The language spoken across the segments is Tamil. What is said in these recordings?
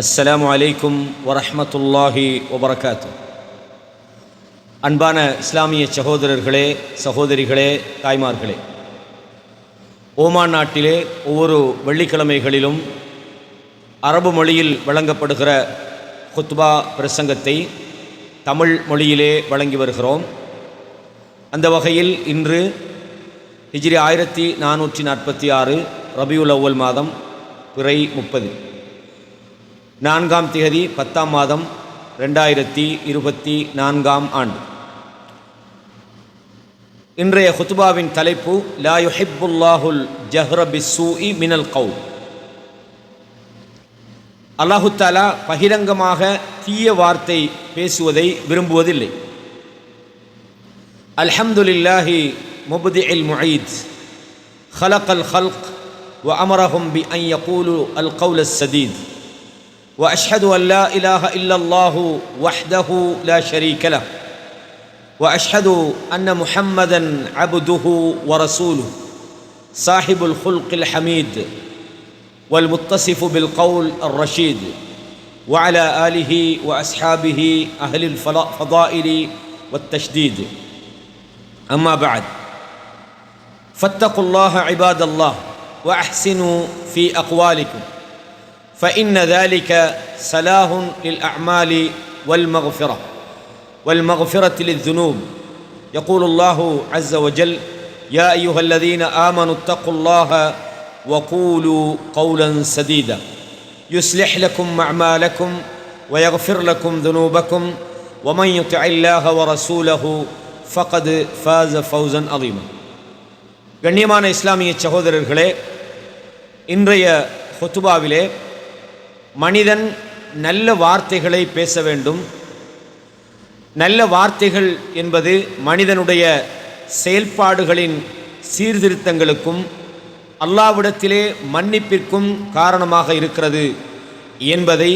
அஸ்ஸலாம் அலைக்கும் வரஹ்மத்துல்லாஹி வபரகாத்து அன்பான இஸ்லாமிய சகோதரர்களே சகோதரிகளே தாய்மார்களே ஓமான் நாட்டிலே ஒவ்வொரு வெள்ளிக்கிழமைகளிலும் அரபு மொழியில் வழங்கப்படுகிற குத்பா பிரசங்கத்தை தமிழ் மொழியிலே வழங்கி வருகிறோம். அந்த வகையில் இன்று ஹிஜ்ரி ஆயிரத்தி நானூற்றி நாற்பத்தி ஆறு ரபியுல் அவ்வல் மாதம் பிறை முப்பது. நான்காம் திகதி பத்தாம் மாதம் ரெண்டாயிரத்தி இருபத்தி நான்காம் ஆண்டு இன்றைய ஹுத்துபாவின் தலைப்பு லா யுஹிப்புல்லாஹுல் ஜஹ்ர பிஸ்ஸூஇ மினல் கவுல் அல்லாஹு தாலா பகிரங்கமாக தீய வார்த்தை பேசுவதை விரும்புவதில்லை அல்ஹம்துலில்லாஹி முப்தி இல் முயீத் خلق الخلق وأمرهم بأن يقولوا القول السديد وأشهد أن لا إله إلا الله وحده لا شريك له وأشهد أن محمدا عبده ورسوله صاحب الخلق الحميد والمتصف بالقول الرشيد وعلى آله وأصحابه أهل الفضائل والتشديد. أما بعد فاتقوا الله عباد الله وأحسنوا في أقوالكم. فإن ذلك سلاه للأعمال والمغفرة والمغفرة للذنوب يقول الله عز وجل يا أيها الذين آمنوا اتقوا الله وقولوا قولا سديدا يصلح لكم أعمالكم ويغفر لكم ذنوبكم ومن يطع الله ورسوله فقد فاز فوزا عظيما கண்ணியமான இஸ்லாமிய சகோதரர்களே இன்றைய ஹொத்துபாவிலே மனிதன் நல்ல வார்த்தைகளை பேச வேண்டும். நல்ல வார்த்தைகள் என்பது மனிதனுடைய செயல்பாடுகளின் சீர்திருத்தங்களுக்கும் அல்லாவிடத்திலே மன்னிப்பிற்கும் காரணமாக இருக்கிறது என்பதை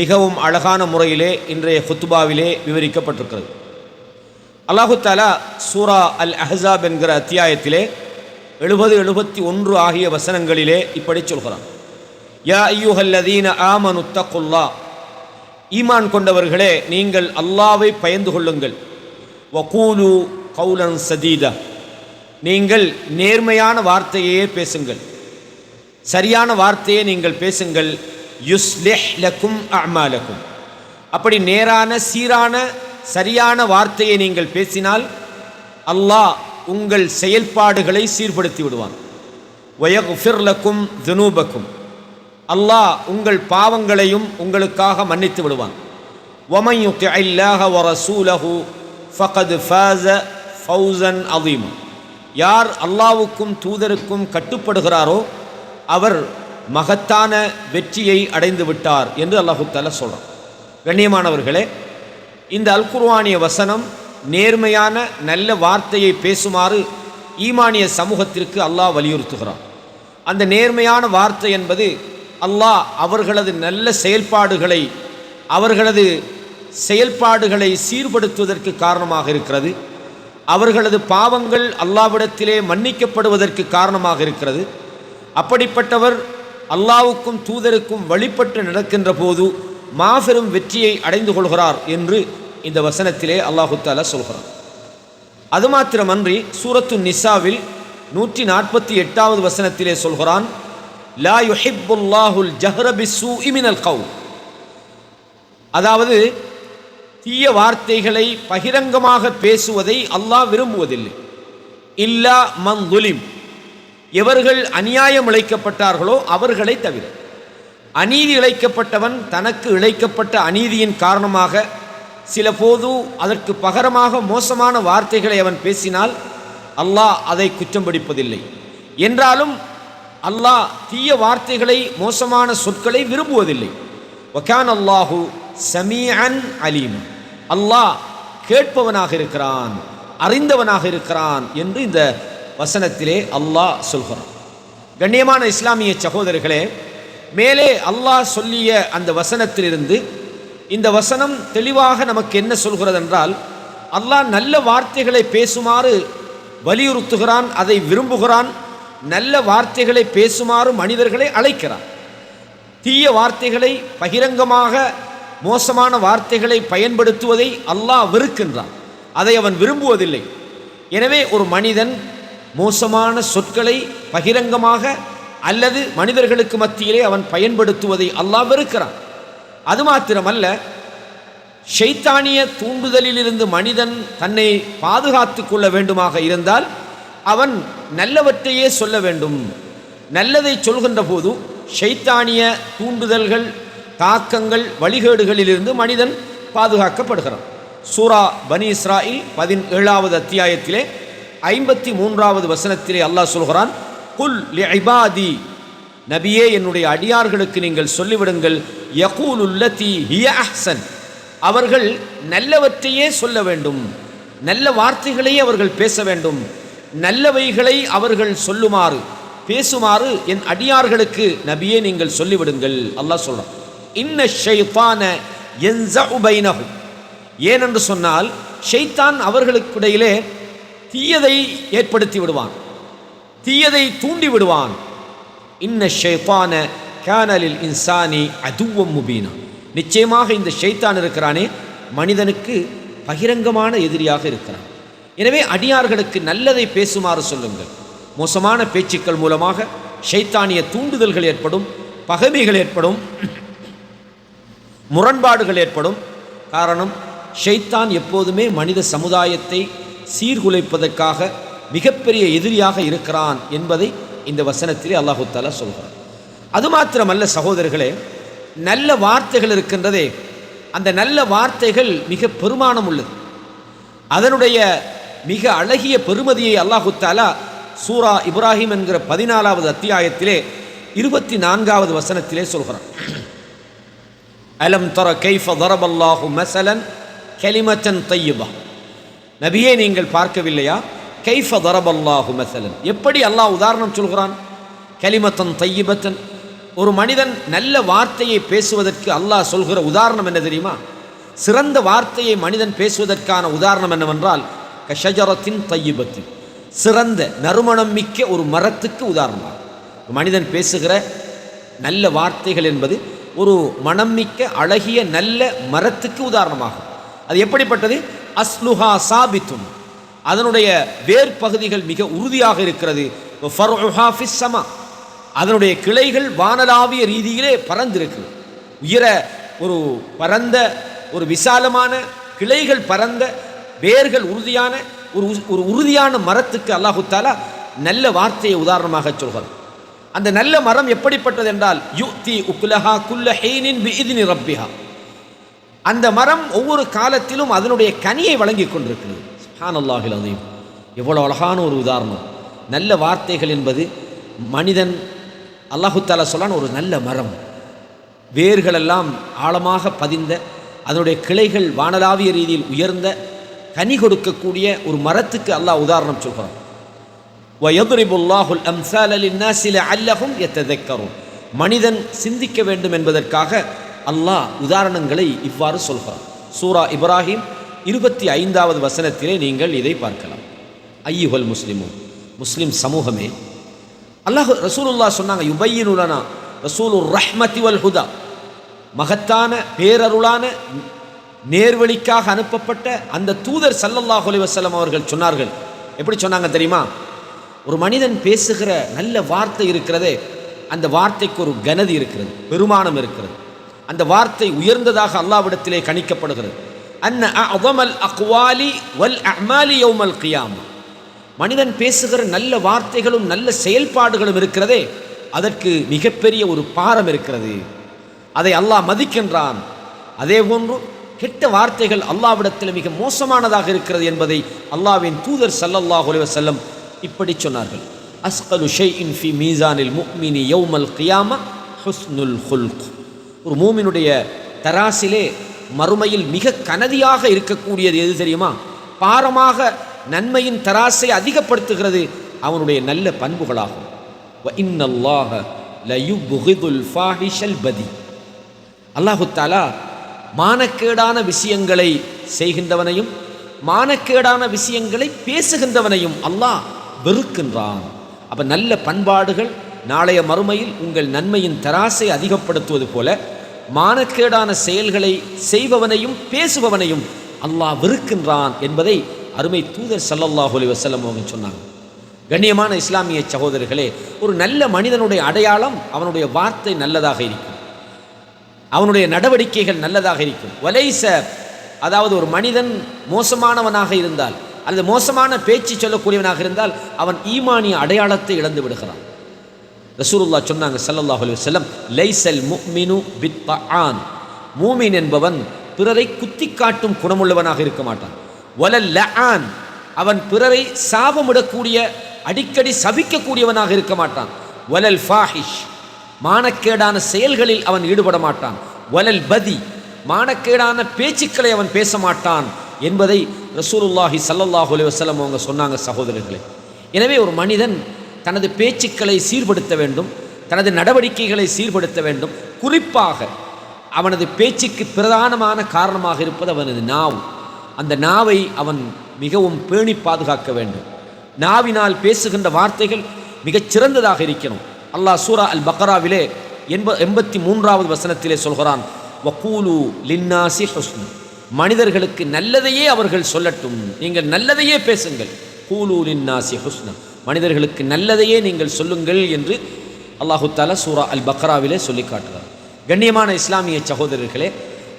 மிகவும் அழகான முறையிலே இன்றைய ஹுத்துபாவிலே விவரிக்கப்பட்டிருக்கிறது. அல்லாஹு தாலா சூரா அல் அஹசாப் என்கிற அத்தியாயத்திலே எழுபது எழுபத்தி ஒன்று ஆகிய வசனங்களிலே இப்படி சொல்கிறான். யா ஐயூஹல்லதீன ஆமனு தக்குல்லா ஈமான் கொண்டவர்களே நீங்கள் அல்லாவை பயந்து கொள்ளுங்கள் வகூலு கௌலன் சதீதா நீங்கள் நேர்மையான வார்த்தையே பேசுங்கள் சரியான வார்த்தையை நீங்கள் பேசுங்கள் யுஸ்லிஹ் லக்கும் அமாலக்கும் அப்படி நேரான சீரான சரியான வார்த்தையை நீங்கள் பேசினால் அல்லாஹ் உங்கள் செயல்பாடுகளை சீர்படுத்தி விடுவான் வயகுஃபிர்லக்கும் துனூபக்கும் அல்லாஹ் உங்கள் பாவங்களையும் உங்களுக்காக மன்னித்து விடுவான். ஒமை அல்லாஹ வ ஃபகது ஃபாஸ ஃபௌசன் அதீம் யார் அல்லாவுக்கும் தூதருக்கும் கட்டுப்படுகிறாரோ அவர் மகத்தான வெற்றியை அடைந்து விட்டார் என்று அல்லாஹுத்தால சொல்கிறார் கண்ணியமானவர்களே இந்த அல்குர்வானிய வசனம் நேர்மையான நல்ல வார்த்தையை பேசுமாறு ஈமானிய சமூகத்திற்கு அல்லாஹ் வலியுறுத்துகிறான். அந்த நேர்மையான வார்த்தை என்பது அல்லாஹ் அவர்களது நல்ல செயல்பாடுகளை அவர்களது செயல்பாடுகளை சீர்படுத்துவதற்கு காரணமாக இருக்கிறது. அவர்களது பாவங்கள் அல்லாவிடத்திலே மன்னிக்கப்படுவதற்கு காரணமாக இருக்கிறது. அப்படிப்பட்டவர் அல்லாவுக்கும் தூதருக்கும் வழிபட்டு நடக்கின்ற போது மாபெரும் வெற்றியை அடைந்து கொள்கிறார் என்று இந்த வசனத்திலே அல்லாஹு தாலா சொல்கிறார் அது மாத்திரமன்றி சூரத்து நிசாவில் நூற்றி நாற்பத்தி எட்டாவது வசனத்திலே சொல்கிறான் லா யுஹிப்புல்லாஹுல் ஜஹ்ரபிசு இமினல் கவு அதாவது தீய வார்த்தைகளை பகிரங்கமாக பேசுவதை அல்லாஹ் விரும்புவதில்லை. இல்லா மந்துலிம் எவர்கள் அநியாயம் இழைக்கப்பட்டார்களோ அவர்களை தவிர. அநீதி இழைக்கப்பட்டவன் தனக்கு இழைக்கப்பட்ட அநீதியின் காரணமாக சில போது அதற்கு பகரமாக மோசமான வார்த்தைகளை அவன் பேசினால் அல்லாஹ் அதை குற்றம் பிடிப்பதில்லை. என்றாலும் அல்லாஹ் தீய வார்த்தைகளை மோசமான சொற்களை விரும்புவதில்லை. ஒகான் அல்லாஹு சமீஅன் அலீம். அல்லாஹ் கேட்பவனாக இருக்கிறான் அறிந்தவனாக இருக்கிறான் என்று இந்த வசனத்திலே அல்லாஹ் சொல்கிறான். கண்ணியமான இஸ்லாமிய சகோதரர்களே மேலே அல்லாஹ் சொல்லிய அந்த வசனத்திலிருந்து இந்த வசனம் தெளிவாக நமக்கு என்ன சொல்கிறது என்றால் அல்லாஹ் நல்ல வார்த்தைகளை பேசுமாறு வலியுறுத்துகிறான் அதை விரும்புகிறான் நல்ல வார்த்தைகளை பேசுமாறு மனிதர்களை அழைக்கிறான் தீய வார்த்தைகளை பகிரங்கமாக மோசமான வார்த்தைகளை பயன்படுத்துவதை அல்லாஹ் வெறுக்கின்றான். அதை அவன் விரும்புவதில்லை. எனவே ஒரு மனிதன் மோசமான சொற்களை பகிரங்கமாக அல்லது மனிதர்களுக்கு மத்தியிலே அவன் பயன்படுத்துவதை அல்லாஹ் வெறுக்கிறான். அது மாத்திரமல்ல ஷைத்தானிய தூண்டுதலிலிருந்து மனிதன் தன்னை பாதுகாத்து கொள்ள வேண்டுமாக இருந்தால் அவன் நல்லவற்றையே சொல்ல வேண்டும். நல்லதை சொல்கின்ற போது ஷைத்தானிய தூண்டுதல்கள் தாக்கங்கள் வழிகேடுகளிலிருந்து மனிதன் பாதுகாக்கப்படுகிறான். சூரா பனி இஸ்ராயில் பதினேழாவது அத்தியாயத்திலே ஐம்பத்தி மூன்றாவது வசனத்திலே அல்லாஹ் சொல்கிறான் குல் லிபாதி நபியே என்னுடைய அடியார்களுக்கு நீங்கள் சொல்லிவிடுங்கள் யகூலுல்லதி ஹிய அஹ்சன். அவர்கள் நல்லவற்றையே சொல்ல வேண்டும். நல்ல வார்த்தைகளையே அவர்கள் பேச வேண்டும். நல்லவைகளை அவர்கள் சொல்லுமாறு பேசுமாறு என் அடியார்களுக்கு நபியே நீங்கள் சொல்லிவிடுங்கள். அல்லாஹ் சொல்றான் இன்ன ஷைத்தான யன்ஸஉ உபைனகும் ஏனென்று சொன்னால் ஷைத்தான் அவர்களுக்கிடையிலே தீயதை ஏற்படுத்தி விடுவான் தீயதை தூண்டி விடுவான். இன்ன ஷைத்தான கேனலில் இன்சானி அதுவம் முபீனா. நிச்சயமாக இந்த ஷைத்தான் இருக்கிறானே மனிதனுக்கு பகிரங்கமான எதிரியாக இருக்கிறான். எனவே அடியார்களுக்கு நல்லதை பேசுமாறு சொல்லுங்கள். மோசமான பேச்சுக்கள் மூலமாக ஷைத்தானிய தூண்டுதல்கள் ஏற்படும் பகைமைகள் ஏற்படும் முரண்பாடுகள் ஏற்படும். காரணம் ஷைத்தான் எப்போதுமே மனித சமுதாயத்தை சீர்குலைப்பதற்காக மிகப்பெரிய எதிரியாக இருக்கிறான் என்பதை இந்த வசனத்திலே அல்லாஹு தாலா சொல்கிறார் அது மாத்திரமல்ல சகோதரர்களே நல்ல வார்த்தைகள் இருக்கின்றதே அந்த நல்ல வார்த்தைகள் மிக பெருமானம் உள்ளது. அதனுடைய மிக அழகிய பெருமதியை அல்லாஹு தாலா சூரா இப்ராஹிம் என்கிற பதினாலாவது அத்தியாயத்திலே இருபத்தி நான்காவது வசனத்திலே சொல்கிறான். அலம் தர கைஃப தரபல்லாஹு மசலன் கலிமத்தன் தையுபா நபியே நீங்கள் பார்க்கவில்லையா? கைஃப தரபல்லாஹு மசலன் எப்படி அல்லாஹ் உதாரணம் சொல்கிறான்? கலிமத்தன் தையிபத்தன் ஒரு மனிதன் நல்ல வார்த்தையை பேசுவதற்கு அல்லாஹ் சொல்கிற உதாரணம் என்ன தெரியுமா? சிறந்த வார்த்தையை மனிதன் பேசுவதற்கான உதாரணம் என்னவென்றால் கஷஜரத்தின் தையிபத்தின். சிறந்த நறுமணம் மிக்க ஒரு மரத்துக்கு உதாரணமாக மனிதன் பேசுகிற நல்ல வார்த்தைகள் என்பது ஒரு மனம்மிக்க அழகிய நல்ல மரத்துக்கு உதாரணமாகும். அது எப்படிப்பட்டது? அஸ்லுஹா சாபித்தும் அதனுடைய வேர் பகுதிகள் மிக உறுதியாக இருக்கிறது. சமா. அதனுடைய கிளைகள் வானலாவிய ரீதியிலே பறந்திருக்கு உயர ஒரு பரந்த ஒரு விசாலமான கிளைகள் பரந்த வேர்கள் உறுதியான ஒரு ஒரு உறுதியான மரத்துக்கு அல்லாஹுத்தாலா நல்ல வார்த்தையை உதாரணமாக சொல்கிறார் அந்த நல்ல மரம் எப்படிப்பட்டது என்றால் யுக்தி உக்குலஹா குல்ல ஹெய்னின் பிஇதினி ரப்பிஹா. அந்த மரம் ஒவ்வொரு காலத்திலும் அதனுடைய கனியை வழங்கி கொண்டிருக்கிறது. சுப்ஹானல்லாஹில் அதையும் எவ்வளோ அழகான ஒரு உதாரணம். நல்ல வார்த்தைகள் என்பது மனிதன் அல்லாஹுத்தாலா சொல்லான ஒரு நல்ல மரம். வேர்களெல்லாம் ஆழமாக பதிந்த அதனுடைய கிளைகள் வானலாவிய ரீதியில் உயர்ந்த கனி கொடுக்கக்கூடிய ஒரு மரத்துக்கு அல்லாஹ் உதாரணம் சொல்கிறான் வயதுரிபுல்லாஹுல் அம்சாலின்னாசில அல்லஹும் எத்ததைக்கரும் மனிதன் சிந்திக்க வேண்டும் என்பதற்காக அல்லாஹ் உதாரணங்களை இவ்வாறு சொல்கிறான் சூரா இப்ராஹிம் இருபத்தி ஐந்தாவது வசனத்திலே நீங்கள் இதை பார்க்கலாம். ஐயுகல் முஸ்லிமும் முஸ்லிம் சமூகமே. அல்லாஹ் ரசூலுல்லா சொன்னாங்க யுபையினுலனா ரசூலு ரஹ்மதி வல் ஹுதா. மகத்தான பேரருளான நேர்வழிக்காக அனுப்பப்பட்ட அந்த தூதர் சல்லல்லாஹ் அலைஹி அவர்கள் சொன்னார்கள். எப்படி சொன்னாங்க தெரியுமா? ஒரு மனிதன் பேசுகிற நல்ல வார்த்தை இருக்கிறதே அந்த வார்த்தைக்கு ஒரு கனதி இருக்கிறது பெருமானம் இருக்கிறது. அந்த வார்த்தை உயர்ந்ததாக அல்லாவிடத்திலே கணிக்கப்படுகிறது. அன்ன அவமல் அக்வாலி வல் அமாலி யௌமல் கியாம். மனிதன் பேசுகிற நல்ல வார்த்தைகளும் நல்ல செயல்பாடுகளும் இருக்கிறதே அதற்கு மிகப்பெரிய ஒரு பாரம் இருக்கிறது. அதை அல்லாஹ் மதிக்கின்றான். அதே போன்று கெட்ட வார்த்தைகள் அல்லாவிடத்தில் மிக மோசமானதாக இருக்கிறது என்பதை அல்லாவின் தூதர் சல்லல்லாஹ் செல்லம் இப்படி சொன்னார்கள். அஸ்கலு ஷைஇன் ஃபி மீசானில் முக்மினி யௌமல் கியாமா ஹுஸ்னுல் ஹுல்க். ஒரு மூமினுடைய தராசிலே மறுமையில் மிக கனதியாக இருக்கக்கூடியது எது தெரியுமா? பாரமாக நன்மையின் தராசை அதிகப்படுத்துகிறது அவனுடைய நல்ல பண்புகளாகும். வ இன்னல்லாஹ லயுப்கிதுல் ஃபாஹிஷல் பதி. அல்லாஹு தாலா மானக்கேடான விஷயங்களை செய்கின்றவனையும் மானக்கேடான விஷயங்களை பேசுகின்றவனையும் அல்லாஹ் வெறுக்கின்றான். அப்ப நல்ல பண்பாடுகள் நாளைய மறுமையில் உங்கள் நன்மையின் தராசை அதிகப்படுத்துவது போல மானக்கேடான செயல்களை செய்பவனையும் பேசுபவனையும் அல்லாஹ் வெறுக்கின்றான் என்பதை அருமை தூதர் ஸல்லல்லாஹு அலைஹி அவங்க சொன்னாங்க. கண்ணியமான இஸ்லாமிய சகோதரர்களே ஒரு நல்ல மனிதனுடைய அடையாளம் அவனுடைய வார்த்தை நல்லதாக இருக்கும். அவனுடைய நடவடிக்கைகள் நல்லதாக இருக்கும். வலைச அதாவது ஒரு மனிதன் மோசமானவனாக இருந்தால் அல்லது மோசமான பேச்சு சொல்லக்கூடியவனாக இருந்தால் அவன் ஈமானிய அடையாளத்தை இழந்து விடுகிறான். ரசூருல்லா சொன்னாங்க சல்லல்லாஹ் அலி வல்லம் லைசல் ப ஆன் மூமின் என்பவன் பிறரை குத்தி காட்டும் குணமுள்ளவனாக இருக்க மாட்டான். வலல் லஆன் அவன் பிறரை சாபமிடக்கூடிய அடிக்கடி சபிக்கக்கூடியவனாக இருக்க மாட்டான். வலல் ஃபாஹிஷ். மானக்கேடான செயல்களில் அவன் ஈடுபட மாட்டான் வலல் பதி மானக்கேடான பேச்சுக்களை அவன் பேச மாட்டான் என்பதை ரசூலுல்லாஹி ஸல்லல்லாஹு அலி வசலம் அவங்க சொன்னாங்க சகோதரர்களே. எனவே ஒரு மனிதன் தனது பேச்சுக்களை சீர்படுத்த வேண்டும் தனது நடவடிக்கைகளை சீர்படுத்த வேண்டும். குறிப்பாக அவனது பேச்சுக்கு பிரதானமான காரணமாக இருப்பது அவனது நாவு. அந்த நாவை அவன் மிகவும் பேணி பாதுகாக்க வேண்டும். நாவினால் பேசுகின்ற வார்த்தைகள் மிகச் சிறந்ததாக இருக்கணும். அல்லாஹ் சூரா அல் பக்ராவிலே எண்ப எண்பத்தி மூன்றாவது வசனத்திலே சொல்கிறான் வக்கூலு லின்னாசி ஹுஸ்னு. மனிதர்களுக்கு நல்லதையே அவர்கள் சொல்லட்டும் நீங்கள் நல்லதையே பேசுங்கள். கூலு லின்னாசி ஹுஸ்னா. மனிதர்களுக்கு நல்லதையே நீங்கள் சொல்லுங்கள் என்று அல்லாஹு தாலா சூரா அல் பக்ராவிலே சொல்லி காட்டுகிறார். கண்ணியமான இஸ்லாமிய சகோதரர்களே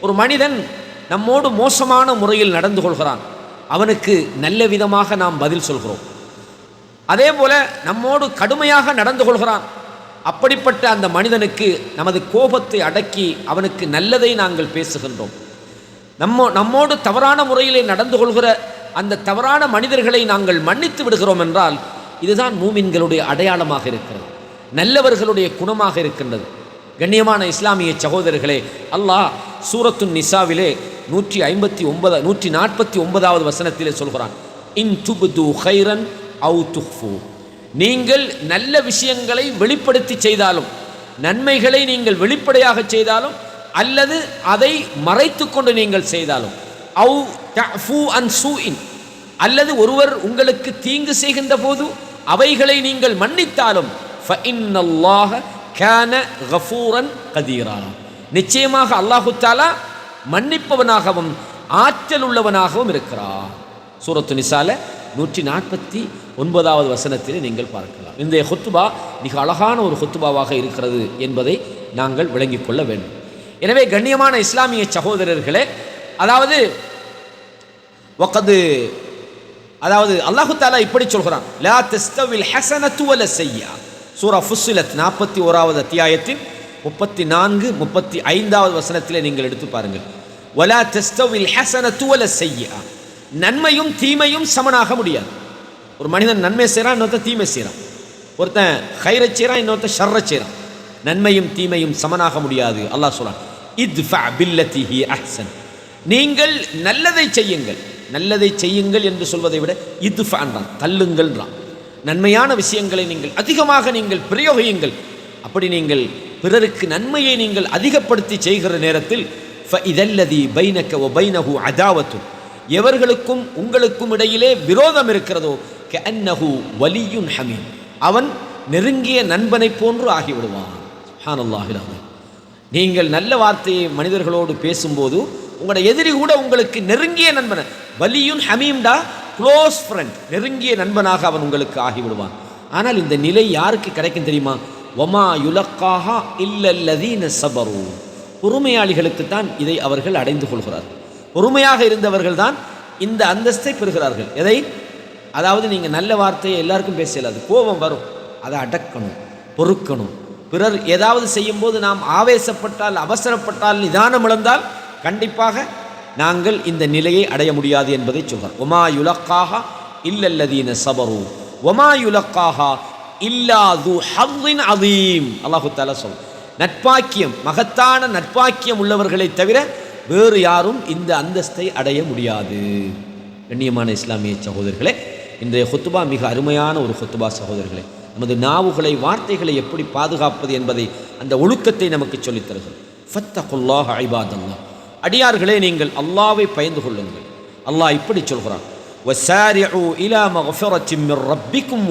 ஒரு மனிதன் நம்மோடு மோசமான முறையில் நடந்து கொள்கிறான். அவனுக்கு நல்ல விதமாக நாம் பதில் சொல்கிறோம். அதே போல நம்மோடு கடுமையாக நடந்து கொள்கிறான். அப்படிப்பட்ட அந்த மனிதனுக்கு நமது கோபத்தை அடக்கி அவனுக்கு நல்லதை நாங்கள் பேசுகின்றோம். நம்ம நம்மோடு தவறான முறையிலே நடந்து கொள்கிற அந்த தவறான மனிதர்களை நாங்கள் மன்னித்து விடுகிறோம் என்றால் இதுதான் மூமின்களுடைய அடையாளமாக இருக்கிறது. நல்லவர்களுடைய குணமாக இருக்கின்றது. கண்ணியமான இஸ்லாமிய சகோதரர்களே அல்லாஹ் சூரத்து நிசாவிலே நூற்றி ஐம்பத்தி ஒன்பது நூற்றி நாற்பத்தி ஒன்பதாவது வசனத்திலே சொல்கிறான் இன் துபுது ஹைரன் அவு துஃபூ நீங்கள் நல்ல விஷயங்களை வெளிப்படுத்தி செய்தாலும் நன்மைகளை நீங்கள் வெளிப்படையாக செய்தாலும் அல்லது அதை மறைத்து கொண்டு நீங்கள் செய்தாலும் அவு தஃபு அன் சூஇன் அல்லது ஒருவர் உங்களுக்கு தீங்கு செய்கின்ற போது அவைகளை நீங்கள் மன்னித்தாலும் கஃபூரன் நிச்சயமாக அல்லாஹு தாலா மன்னிப்பவனாகவும் ஆற்றல் உள்ளவனாகவும் இருக்கிறார். சூரத்து நிசால நூற்றி நாற்பத்தி ஒன்பதாவது வசனத்திலே நீங்கள் பார்க்கலாம். இந்த ஹுத்துபா மிக அழகான ஒரு ஹொத்துபாவாக இருக்கிறது என்பதை நாங்கள் விளங்கிக் கொள்ள வேண்டும். எனவே கண்ணியமான இஸ்லாமிய சகோதரர்களே அதாவது ஒக்கது அதாவது அல்லாஹு தாலா இப்படி சொல்கிறான். லா தஸ்தவில் ஹசனத்துவல செய்யா சூரா ஃபுஸ்ஸிலத் நாற்பத்தி ஓராவது அத்தியாயத்தின் முப்பத்தி நான்கு முப்பத்தி ஐந்தாவது வசனத்தில் நீங்கள் எடுத்து பாருங்கள். வலா தஸ்தவில் ஹசனத்து வல செய்யா நன்மையும் தீமையும் சமனாக முடியாது. ஒரு மனிதன் நன்மை செய்கிறான் இன்னொருத்தன் தீமை செய்கிறான் ஒருத்தன் ஹைரை செய்கிறான் இன்னொருத்தன் ஷர்ரை செய்கிறான் நன்மையும் தீமையும் சமனாக முடியாது அல்லாஹ் சொல்கிறான் இத்ஃபா பில்லதி அஹ்சன். நீங்கள் நல்லதை செய்யுங்கள். நல்லதை செய்யுங்கள் என்று சொல்வதை விட இத்ஃபான்றான் தள்ளுங்கள்ன்றான் நன்மையான விஷயங்களை நீங்கள் அதிகமாக நீங்கள் பிரயோகியுங்கள். அப்படி நீங்கள் பிறருக்கு நன்மையை நீங்கள் அதிகப்படுத்தி செய்கிற நேரத்தில் இதல்லதி பைனக்க ஒ பைனஹு அதாவத்து எவர்களுக்கும் உங்களுக்கும் இடையிலே விரோதம் இருக்கிறதோ கன்னஹு வலியுன் ஹமீம். அவன் நெருங்கிய நண்பனைப் போன்று ஆகிவிடுவான். சுப்ஹானல்லாஹில் நீங்கள் நல்ல வார்த்தையை மனிதர்களோடு பேசும்போது உங்களோட எதிரி கூட உங்களுக்கு நெருங்கிய நண்பன் வலியுன் ஹமீம்டா க்ளோஸ் ஃப்ரெண்ட் நெருங்கிய நண்பனாக அவன் உங்களுக்கு ஆகிவிடுவான். ஆனால் இந்த நிலை யாருக்கு கிடைக்கும் தெரியுமா? ஒமா யுலக்காஹா இல்லல்லதீன சபரு. பொறுமையாளிகளுக்குத்தான் இதை அவர்கள் அடைந்து கொள்கிறார்கள். பொறுமையாக இருந்தவர்கள் தான் இந்த அந்தஸ்தை பெறுகிறார்கள். எதை? அதாவது நீங்கள் நல்ல வார்த்தையை எல்லாருக்கும் பேசலாது கோபம் வரும். அதை அடக்கணும் பொறுக்கணும். பிறர் ஏதாவது செய்யும்போது நாம் ஆவேசப்பட்டால் அவசரப்பட்டால் நிதானம் இழந்தால் கண்டிப்பாக நாங்கள் இந்த நிலையை அடைய முடியாது என்பதை சொல்கிறார் ஒமா யுலக்காக இல்லல்லதீன சபரு. ஒமா யுலக்காக இல்லாது ஹவ்வின் அதீம் அல்லாஹு தாலா சொல். நட்பாக்கியம் மகத்தான நட்பாக்கியம் உள்ளவர்களை தவிர வேறு யாரும் இந்த அந்தஸ்தை அடைய முடியாது. கண்ணியமான இஸ்லாமிய சகோதரர்களே இன்றைய ஹொத்துபா மிக அருமையான ஒரு ஹொத்துபா சகோதரர்களே நமது நாவுகளை வார்த்தைகளை எப்படி பாதுகாப்பது என்பதை அந்த ஒழுக்கத்தை நமக்கு சொல்லித் தருகிறது. ஃபத்தகுல்லாஹ் ஐபாதல்லா அடியார்களே நீங்கள் அல்லாவை பயந்து கொள்ளுங்கள். அல்லாஹ் இப்படி சொல்கிறான். இலா ரப்பிக்கும்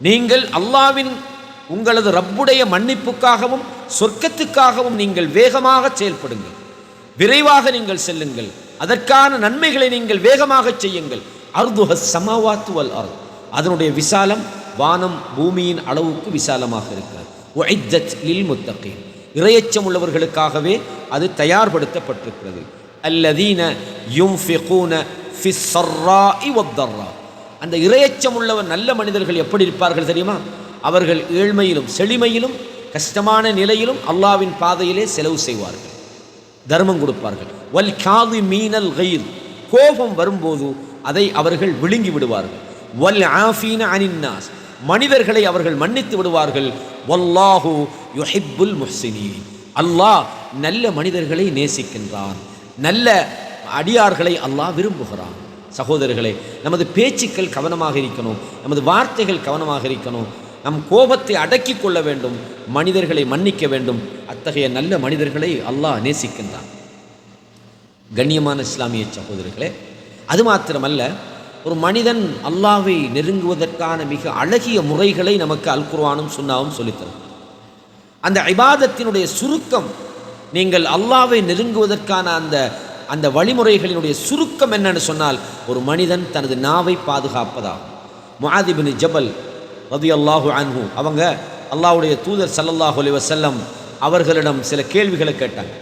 நீங்கள் அல்லாவின் உங்களது ரப்புடைய மன்னிப்புக்காகவும் சொர்க்கத்துக்காகவும் நீங்கள் வேகமாக செயல்படுங்கள். விரைவாக நீங்கள் செல்லுங்கள். அதற்கான நன்மைகளை நீங்கள் வேகமாக செய்யுங்கள். அர்துஹ சமாவாத்து வல் அர் அதனுடைய விசாலம் வானம் பூமியின் அளவுக்கு விசாலமாக இருக்கிறது. உஐத்தத் லில் முத்தகீன். இறையச்சம் உள்ளவர்களுக்காகவே அது தயார்படுத்தப்பட்டிருக்கிறது. அல்லதீன யும்ஃபிகூன ஃபிஸ் ஸர்ராஇ வத்தர்ரா அந்த இரையச்சம் உள்ளவர் நல்ல மனிதர்கள் எப்படி இருப்பார்கள் தெரியுமா? அவர்கள் ஏழ்மையிலும் செழிமையிலும் கஷ்டமான நிலையிலும் அல்லாவின் பாதையிலே செலவு செய்வார்கள். தர்மம் கொடுப்பார்கள். வல் காது மீனல் கயிர். கோபம் வரும்போது அதை அவர்கள் விழுங்கி விடுவார்கள். வல் ஆஃபீன அனின்னாஸ். மனிதர்களை அவர்கள் மன்னித்து விடுவார்கள். வல்லாஹு யுஹிப்புல் முஹ்சினி அல்லாஹ் நல்ல மனிதர்களை நேசிக்கின்றான். நல்ல அடியார்களை அல்லாஹ் விரும்புகிறான். சகோதரர்களே நமது பேச்சுக்கள் கவனமாக இருக்கணும். நமது வார்த்தைகள் கவனமாக இருக்கணும். நம் கோபத்தை அடக்கி கொள்ள வேண்டும் மனிதர்களை மன்னிக்க வேண்டும். அத்தகைய நல்ல மனிதர்களை அல்லாஹ் நேசிக்கின்றான். கண்ணியமான இஸ்லாமிய சகோதரர்களே அது மாத்திரமல்ல ஒரு மனிதன் அல்லாவை நெருங்குவதற்கான மிக அழகிய முறைகளை நமக்கு அல் குர்ஆனும் சுன்னாவும் சொல்லித்தரும். அந்த ஐபாதத்தினுடைய சுருக்கம் நீங்கள் அல்லாவை நெருங்குவதற்கான அந்த அந்த வழிமுறைகளினுடைய சுருக்கம் என்னன்னு சொன்னால் ஒரு மனிதன் தனது நாவை பாதுகாப்பதாகும். முஆதிபின் ஜபல் ரதி அல்லாஹு அன்ஹு. அவங்க அல்லாஹுடைய தூதர் சல்லல்லாஹு அலி வசல்லம் அவர்களிடம் சில கேள்விகளை கேட்டாங்க.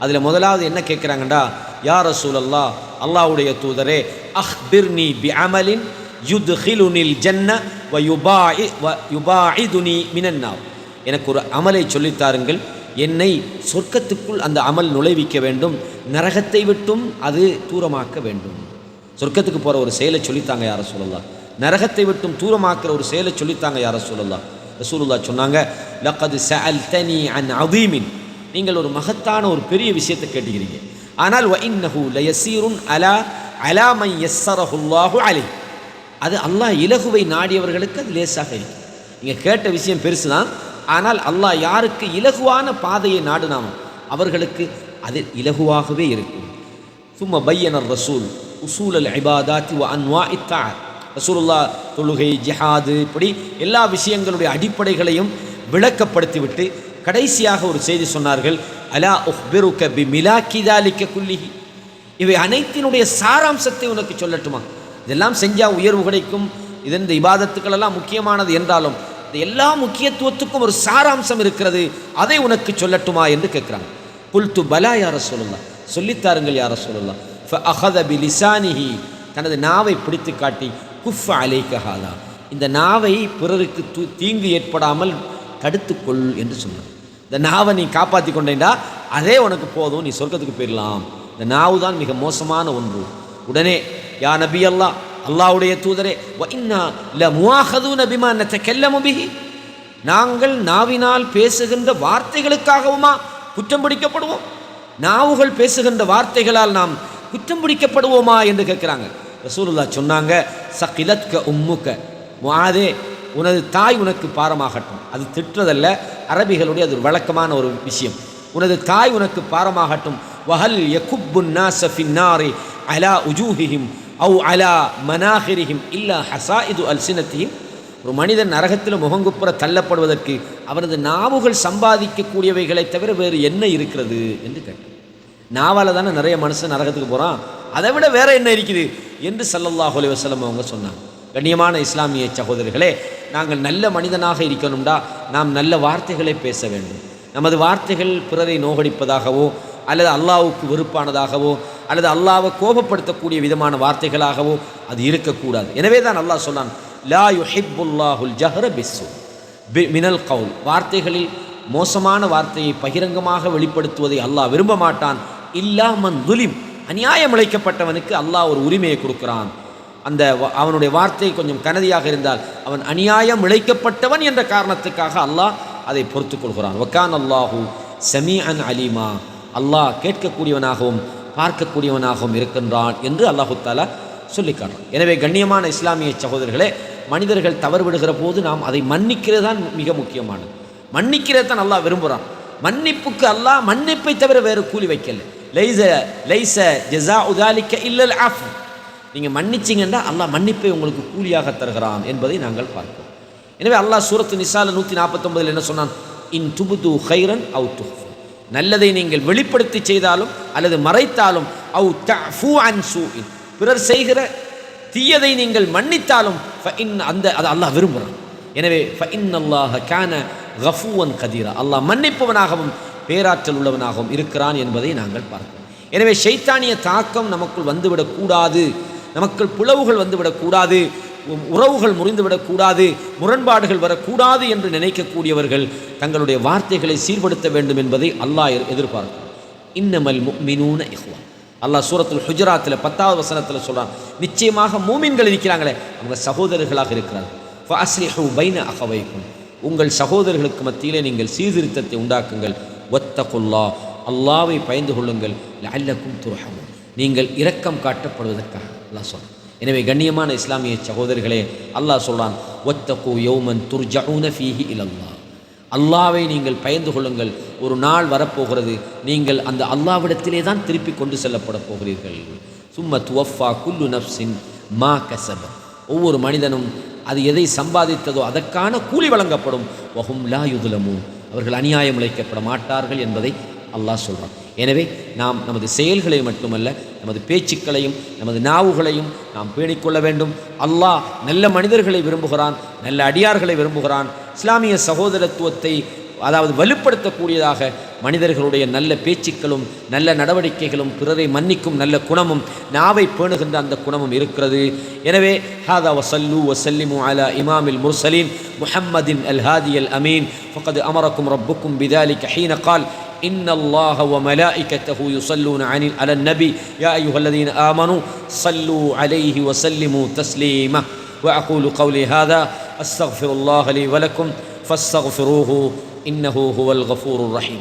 அதில் முதலாவது என்ன கேட்குறாங்கண்டா? யார் ரசூல் அல்லா அல்லாஹுடைய தூதரே அஹ்பிர்னி பி அமலின் யுத்ஹிலுனில் ஜன்ன வ யுபாஇ வ யுபாஇதுனி மினன்னா எனக்கு ஒரு அமலை சொல்லித்தாருங்கள் என்னை சொர்க்கத்துக்குள் அந்த அமல் நுழைவிக்க வேண்டும். நரகத்தை விட்டும் அது தூரமாக்க வேண்டும். சொர்க்கத்துக்கு போகிற ஒரு செயலை சொல்லித்தாங்க யார சொல்லலாம் நரகத்தை விட்டும் தூரமாக்குற ஒரு செயலை சொல்லித்தாங்க யார சொல்லலாம் ரசூலுல்லா சொன்னாங்க லக்கது சஅல்தனி அன் அதீமின். நீங்கள் ஒரு மகத்தான ஒரு பெரிய விஷயத்தை கேட்டுக்கிறீங்க. ஆனால் வ இன்னஹு லயசீருன் அலா அலா மை யஸ்ஸரஹுல்லாஹு அலை. அது அல்லாஹ் இலகுவை நாடியவர்களுக்கு அது லேசாக இருக்கும். நீங்கள் கேட்ட விஷயம் பெருசு தான் ஆனால் அல்லாஹ் யாருக்கு இலகுவான பாதையை நாடுனாமோ அவர்களுக்கு அது இலகுவாகவே இருக்கும். சும்மா பையனர் ரசூல் உசூல் அல் இபாதாத்தி வ அன்வா இத்தார் ரசூலுல்லா தொழுகை ஜிஹாது இப்படி எல்லா விஷயங்களுடைய அடிப்படைகளையும் விளக்கப்படுத்திவிட்டு கடைசியாக ஒரு செய்தி சொன்னார்கள் அலா உஹ்பிருக்க பி மிலாக்கிதாலிக்க குல்லிஹி. இவை அனைத்தினுடைய சாராம்சத்தை உனக்கு சொல்லட்டுமா? இதெல்லாம் செஞ்சால் உயர்வு கிடைக்கும் இதன் இந்த இபாதத்துக்கள் எல்லாம் முக்கியமானது என்றாலும் இந்த எல்லா முக்கியத்துவத்துக்கும் ஒரு சாராம்சம் இருக்கிறது அதை உனக்கு சொல்லட்டுமா என்று கேட்குறாங்க. புல்து பலா யார சொல்லலாம் சொல்லித்தாருங்கள் யார சொல்லலாம் அஹத பி லிசானிஹி தனது நாவை பிடித்து காட்டி குஃப் அலைக்கஹாதா இந்த நாவை பிறருக்கு தூ தீங்கு ஏற்படாமல் தடுத்துக்கொள் என்று சொன்னார். இந்த நாவை நீ காப்பாற்றி கொண்டேண்டா அதே உனக்கு போதும் நீ சொர்க்கத்துக்கு போயிடலாம் இந்த நாவு தான் மிக மோசமான ஒன்று. உடனே யா நபி அல்லா அல்லாவுடைய தூதரே வ பிஹி. நாங்கள் நாவினால் பேசுகின்ற வார்த்தைகளுக்காகவுமா குற்றம் பிடிக்கப்படுவோம்? நாவுகள் பேசுகின்ற வார்த்தைகளால் நாம் குற்றம் பிடிக்கப்படுவோமா என்று கேட்குறாங்க. ரசூலுல்லா சொன்னாங்க சகிலத்க உம்முக்க முஆதே உனது தாய் உனக்கு பாரமாகட்டும். அது திட்டுறதல்ல அரபிகளுடைய அது ஒரு வழக்கமான ஒரு விஷயம். உனது தாய் உனக்கு பாரமாகட்டும். வஹல் யகுப்புன் நாஸ அலா உஜூஹிஹிம் அவு அலா மனாஹிரிஹிம் இல்லா ஹசா இது அல்சினத்தியும் ஒரு மனிதன் நரகத்தில் முகங்குப்புற தள்ளப்படுவதற்கு அவனது நாவுகள் சம்பாதிக்கக்கூடியவைகளை தவிர வேறு என்ன இருக்கிறது? என்று கேட்டேன். நாவால் தானே நிறைய மனுஷன் நரகத்துக்கு போகிறான் அதை விட வேறு என்ன இருக்குது? என்று சல்லல்லாஹு அலைஹி அவங்க சொன்னாங்க. கண்ணியமான இஸ்லாமிய சகோதரர்களே நாங்கள் நல்ல மனிதனாக இருக்கணும்டா. நாம் நல்ல வார்த்தைகளை பேச வேண்டும். நமது வார்த்தைகள் பிறரை நோகடிப்பதாகவோ அல்லது அல்லாவுக்கு வெறுப்பானதாகவோ அல்லது அல்லாவை கோபப்படுத்தக்கூடிய விதமான வார்த்தைகளாகவோ அது இருக்கக்கூடாது. எனவே தான் அல்லாஹ் சொன்னான் லா யுஹிபுல்லாஹுல் ஜஹர பிஸ்ஸு மினல் கவுல். வார்த்தைகளில் மோசமான வார்த்தையை பகிரங்கமாக வெளிப்படுத்துவதை அல்லாஹ் விரும்ப மாட்டான். இல்லாமன் துலிம். அநியாயம் இழைக்கப்பட்டவனுக்கு அல்லாஹ் ஒரு உரிமையை கொடுக்கிறான். அந்த அவனுடைய வார்த்தை கொஞ்சம் கனதியாக இருந்தால் அவன் அநியாயம் இழைக்கப்பட்டவன் என்ற காரணத்துக்காக அல்லாஹ் அதை பொறுத்து கொள்கிறான். வக்கான் அல்லாஹூ சமீஅன் அலீமா. அல்லாஹ் கேட்கக்கூடியவனாகவும் பார்க்கக்கூடியவனாகவும் இருக்கின்றான் என்று அல்லாஹு தாலா காட்டுறான் எனவே கண்ணியமான இஸ்லாமிய சகோதரர்களே மனிதர்கள் தவறு விடுகிற போது நாம் அதை மன்னிக்கிறது தான் மிக முக்கியமானது. மன்னிக்கிறது தான் அல்லாஹ் விரும்புகிறான் மன்னிப்புக்கு அல்லாஹ் மன்னிப்பை தவிர வேறு கூலி வைக்கலை. லைச லைச ஜெசா உதாலிக்க இல்லல் ஆஃப் நீங்கள் மன்னிச்சிங்கன்னா அல்லாஹ் மன்னிப்பை உங்களுக்கு கூலியாக தருகிறான் என்பதை நாங்கள் பார்க்கிறோம் எனவே அல்லாஹ் சூரத்து நிசால நூற்றி நாற்பத்தொம்பதில் என்ன சொன்னான்? இன் துபுது ஹைரன் அவு துஹ்ஃபு. நல்லதை நீங்கள் வெளிப்படுத்தி செய்தாலும் அல்லது மறைத்தாலும் அவு தஃபு அன் சூஇன். பிறர் செய்கிற தீயதை நீங்கள் மன்னித்தாலும் ஃபஇன் அந்த அதை அல்லாஹ் விரும்புகிறான். எனவே ஃபஇன் அல்லாஹ கான கஃபூவன் கதீரா. அல்லாஹ் மன்னிப்பவனாகவும் பேராற்றல் உள்ளவனாகவும் இருக்கிறான் என்பதை நாங்கள் பார்க்கிறோம். எனவே ஷைத்தானிய தாக்கம் நமக்குள் வந்துவிடக்கூடாது நமக்குள் பிளவுகள் வந்துவிடக்கூடாது உ- உறவுகள் முறிந்துவிடக்கூடாது முரண்பாடுகள் வரக்கூடாது என்று நினைக்கக்கூடியவர்கள் தங்களுடைய வார்த்தைகளை சீர்படுத்த வேண்டும் என்பதை அல்லாஹ் எதிர்பார்க்கும் இன்னமல் மினூன இஹ்வா. அல்லாஹ் சூரத்தில் ஹுஜராத்தில் பத்தாவது வசனத்தில் சொல்கிறான் நிச்சயமாக மூமின்கள் இருக்கிறாங்களே அவங்க சகோதரர்களாக இருக்கிறார்கள். பைன அகவைக்கும் உங்கள் சகோதரர்களுக்கு மத்தியிலே நீங்கள் சீர்திருத்தத்தை உண்டாக்குங்கள். ஒத்தகுல்லா அல்லாவை பயந்து கொள்ளுங்கள். அல்லக்கும் துரகமும் நீங்கள் இரக்கம் காட்டப்படுவதற்காக அல்லாஹ் சொல்கிறான் எனவே கண்ணியமான இஸ்லாமிய சகோதரர்களே அல்லாஹ் சொல்கிறான் ஒத்தகு யௌமன் துர்ஜவுன ஃபீஹி இல்லல்லா அல்லாவை நீங்கள் பயந்து கொள்ளுங்கள். ஒரு நாள் வரப்போகிறது. நீங்கள் அந்த அல்லாவிடத்திலே தான் திருப்பி கொண்டு செல்லப்பட போகிறீர்கள். சும்ம துவஃபா குல்லு நப்சின் மா கசப ஒவ்வொரு மனிதனும் அது எதை சம்பாதித்ததோ அதற்கான கூலி வழங்கப்படும். வஹும் லா அவர்கள் அநியாயம் இழைக்கப்பட மாட்டார்கள் என்பதை அல்லாஹ் சொல்கிறான் எனவே நாம் நமது செயல்களை மட்டுமல்ல நமது பேச்சுக்களையும் நமது நாவுகளையும் நாம் பேணிக்கொள்ள வேண்டும். அல்லாஹ் நல்ல மனிதர்களை விரும்புகிறான் நல்ல அடியார்களை விரும்புகிறான். இஸ்லாமிய சகோதரத்துவத்தை அதாவது வலுப்படுத்தக்கூடியதாக மனிதர்களுடைய நல்ல பேச்சுக்களும் நல்ல நடவடிக்கைகளும் பிறரை மன்னிக்கும் நல்ல குணமும் நாவை பேணுகின்ற அந்த குணமும் இருக்கிறது எனவே ஹாதா வசல்லு வசல்லிமு அலா இமாமில் முர்சலீன் முஹம்மதின் அல் ஹாதி அல் அமீன் ஃபகது அமரக்கும் ரப்புக்கும் பிதாலிக் ஹீன கால் إن الله وملائكته يصلون عن على النبي يا أيها الذين آمنوا صلوا عليه وسلموا تسليما وأقول قولي هذا أستغفر الله لي ولكم فاستغفروه إنه هو الغفور الرحيم